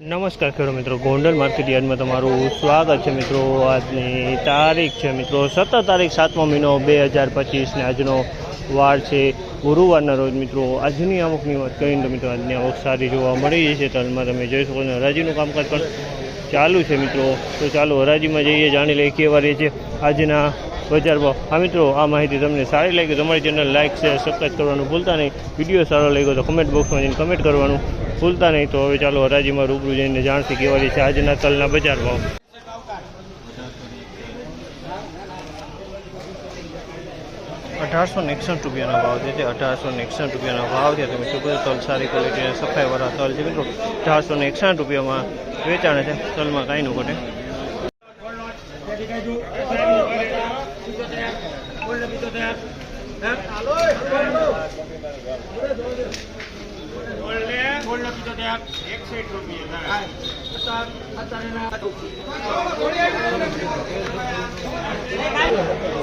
નમસ્કાર ખેડૂત મિત્રો, ગોંડલ માર્કેટ યાર્ડમાં તમારું સ્વાગત છે મિત્રો. આજની તારીખ છે મિત્રો, સત્તર તારીખ સાતમો મહિનો બે હજાર પચીસને આજનો વાર છે ગુરુવારના રોજ મિત્રો. આજની આવકની વાત કરીને તો મિત્રો, આજની આવક સારી જોવા મળી છે. તલમાં તમે જોઈ શકો છો, હરાજીનું કામકાજ પણ ચાલુ છે મિત્રો. તો ચાલો હરાજીમાં જઈએ, જાણી લઈએ કેવા રહે છે આજના બજાર ભાવ હા મિત્રો, આ માહિતી તમને સારી લાગી તમારી ચેનલ લાઇક શેર સબસ્ક્રાઈબ કરવાનું ભૂલતા નહીં. વીડિયો સારો લાગ્યો તો કમેન્ટ બોક્સમાં જઈને કમેન્ટ કરવાનું ભૂલતા નહીં. તો હવે ચાલો હરાજીમાં રૂબરૂ જઈને જાણતી કેવા છે આજના તલના બજાર ભાવ અઢારસો ને એકસઠ રૂપિયાનો ભાવ છે. તે અઢારસો એકસઠ રૂપિયાનો ભાવ છે તમે શું તલ સારી ક્વોલિટીના સફાઈવાળા તલ છે મિત્રો. અઢારસો એકસઠ રૂપિયામાં વેચાણ છે. તલમાં કાંઈ નું ઘટે.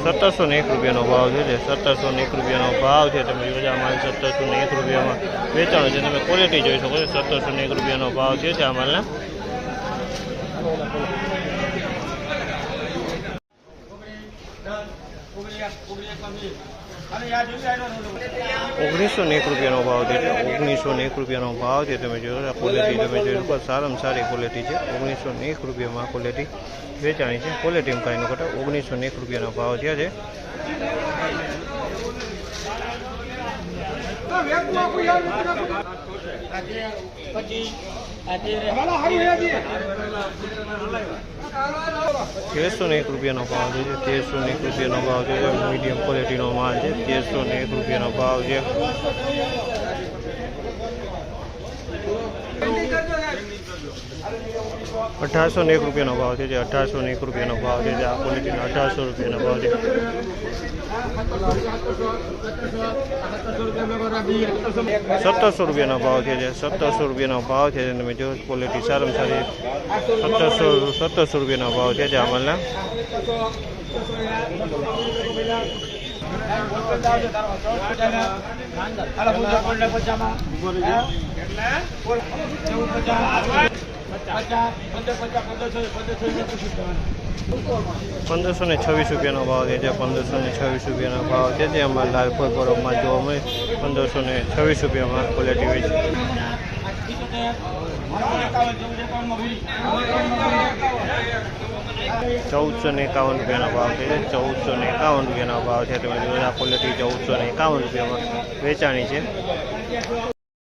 સત્તરસો ને એક રૂપિયાનો ભાવ છે જે સત્તરસો ને એક રૂપિયાનો ભાવ છે તમે જોજા માલ સત્તરસો ને એક રૂપિયામાં વેચાણ છે તમે ક્વોલિટી જોઈ શકો છો સત્તરસો ને એક રૂપિયાનો ભાવ છે આ માલના ઓગણીસો ને એક રૂપિયાનો ભાવ છે ઓગણીસો ને એક રૂપિયાનો ભાવ છે. તમે જોયો ક્વોલિટી તમે જોઈ શકો સારામાં સારી ક્વોલિટી છે. ઓગણીસો ને એક રૂપિયામાં ક્વોલિટી વેચાણી છે. ક્વોલિટીમાં કાંઈ નો ઘટે ઓગણીસો ને એક રૂપિયાનો ભાવ થયા છે. તેરસો ને એક રૂપિયાનો ભાવ છે તેરસો ને એક રૂપિયાનો ભાવ છે મીડિયમ ક્વોલિટીનો માલ છે તેરસો ને એક રૂપિયાનો ભાવ છે અઢારસો ને એક રૂપિયાનો ભાવ છે જે અઢારસો ને એક રૂપિયાનો ભાવ છે જે આ ક્વોલિટીનો અઢારસો રૂપિયાનો ભાવ છે સત્તરસો રૂપિયાનો ભાવ છે. જે સત્તરસો રૂપિયાનો ભાવ છે. તમે જો ક્વોલિટી સારામાં સારી સત્તરસો સત્તરસો રૂપિયાનો ભાવ છે જે અમલના પંદરસો ને છવ્વીસ રૂપિયાનો ભાવ છે જે પંદરસો ને છવ્વીસ રૂપિયાનો ભાવ છે જે અમારે લાલપોર બરોબમાં જોવા મળે પંદરસો ને છવ્વીસ રૂપિયામાં ક્વોલિટી હોય છે ચૌદસો ને એકાવન રૂપિયાનો ભાવ છે ચૌદસો ને એકાવન રૂપિયાનો ભાવ છે તમે જોયો ક્વોલિટી ચૌદસો ને એકાવન રૂપિયામાં વેચાણી છે